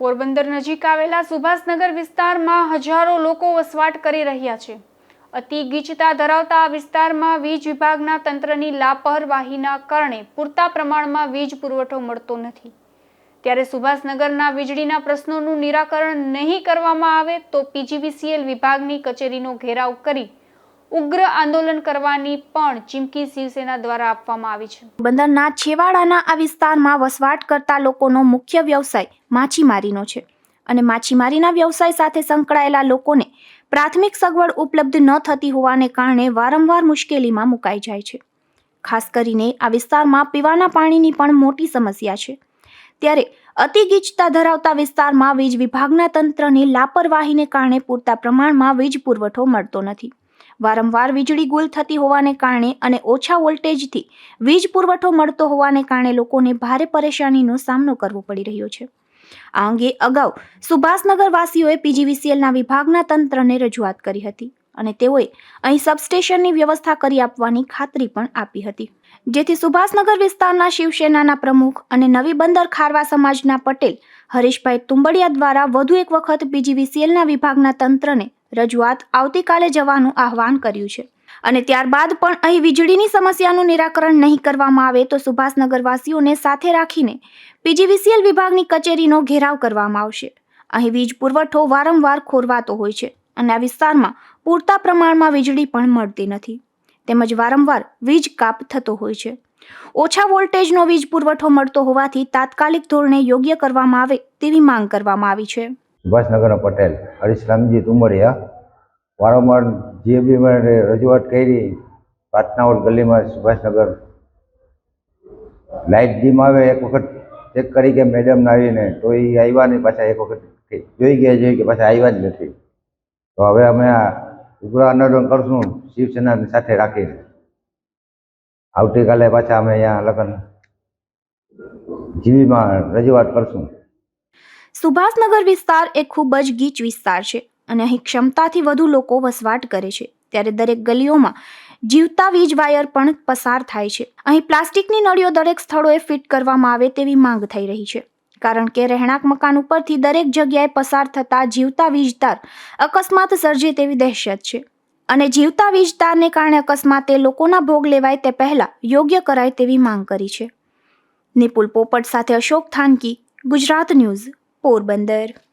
પોરબંદર નજીક આવેલા સુભાષનગર વિસ્તારમાં હજારો લોકો વસવાટ કરી રહ્યા છે. અતિ ગીચતા ધરાવતા આ વિસ્તારમાં વીજ વિભાગના તંત્રની લાપરવાહીના કારણે પૂરતા પ્રમાણમાં વીજ પુરવઠો મળતો નથી. ત્યારે સુભાષનગરના વીજળીના પ્રશ્નોનું નિરાકરણ નહીં કરવામાં આવે તો પીજીવીસીએલ વિભાગની કચેરીનો ઘેરાવ કરી ઉગ્ર આંદોલન કરવાની પણ ચીમકી શિવસેના દ્વારા આપવામાં આવી છે. બંદરના છેવાડાના આ વિસ્તારમાં વસવાટ કરતા લોકોનો મુખ્ય વ્યવસાય માછીમારીનો છે અને માછીમારીના વ્યવસાય સાથે સંકળાયેલા લોકોને પ્રાથમિક સગવડ ઉપલબ્ધ ન થતી હોવાને કારણે વારંવાર મુશ્કેલીમાં મુકાઈ જાય છે. ખાસ કરીને આ વિસ્તારમાં પીવાના પાણીની પણ મોટી સમસ્યા છે. ત્યારે અતિ ગીચતા ધરાવતા વિસ્તારમાં વીજ વિભાગના તંત્રની લાપરવાહીને કારણે પૂરતા પ્રમાણમાં વીજ પુરવઠો મળતો નથી. વારંવાર વીજળી ગુલ થતી હોવાને કારણે અને ઓછા વોલ્ટેજથી વીજ પુરવઠો મળતો હોવાને કારણે લોકોને ભારે પરેશાનીનો સામનો કરવો પડી રહ્યો છે. આ અંગે અગાઉ સુભાષનગરવાસીઓએ પીજીવીસીએલના વિભાગના તંત્રને રજૂઆત કરી હતી અને તેઓએ અહીં સબસ્ટેશનની વ્યવસ્થા કરી આપવાની ખાતરી પણ આપી હતી. જેથી સુભાષનગર વિસ્તારના શિવસેનાના પ્રમુખ અને નવી બંદર ખારવા સમાજના પટેલ હરીશભાઈ તુંબડિયા દ્વારા વધુ એક વખત પીજીવીસીએલના વિભાગના તંત્રને રજૂઆત આવતીકાલે જવાનું આહવાન કર્યું છે. અને ત્યારબાદ પણ અહીં વીજળીની સમસ્યાનું નિરાકરણ નહીં કરવામાં આવે તો સુભાષનગરવાસીઓને સાથે રાખીને પીજીવીસીએલ વિભાગની કચેરીનો ઘેરાવ કરવામાં આવશે. અહીં વીજ પુરવઠો વારંવાર ખોરવાતો હોય છે અને આ વિસ્તારમાં પૂરતા પ્રમાણમાં વીજળી પણ મળતી નથી. તેમજ વારંવાર વીજ કાપ થતો હોય છે. ઓછા વોલ્ટેજનો વીજ પુરવઠો મળતો હોવાથી તાત્કાલિક ધોરણે યોગ્ય કરવામાં આવે તેવી માંગ કરવામાં આવી છે. સુભાષનગરના પટેલ, હરીશરામજી તુમરિયા, વારંવાર જે બી મને રજૂઆત કરી પ્રાર્થનાવર ગલીમાં સુભાષનગર લાઇટ ડીમ આવે, એક વખત ચેક કરી કે મેડમ આવીને, તો એ આવ્યા નહીં પાછા, એક વખત જોઈ ગયા જોઈ કે પાછા આવ્યા જ નથી. તો હવે અમે આ ઉગ્ર આંદોલન કરશું, શિવસેનાની સાથે રાખીને. આવતીકાલે પાછા અમે અહીંયા લગ્ન જીવીમાં રજૂઆત કરશું. સુભાષનગર વિસ્તાર એ ખૂબ જ ગીચ વિસ્તાર છે અને અહીં ક્ષમતાથી વધુ લોકો વસવાટ કરે છે. ત્યારે દરેક ગલીઓમાં જીવતા વીજ વાયર પણ પસાર થાય છે. અહીં પ્લાસ્ટિકની નળીઓ દરેક સ્થળોએ ફિટ કરવામાં આવે તેવી માંગ થઈ રહી છે. કારણ કે રહેણાંક મકાન ઉપરથી દરેક જગ્યાએ પસાર થતા જીવતા વીજતાર અકસ્માત સર્જે તેવી દહેશત છે. અને જીવતા વીજતારને કારણે અકસ્માતે લોકોના ભોગ લેવાય તે પહેલાં યોગ્ય કરાય તેવી માંગ કરી છે. નિપુલ પોપટ સાથે અશોક થાનકી, ગુજરાત ન્યૂઝ. પોરબંદર.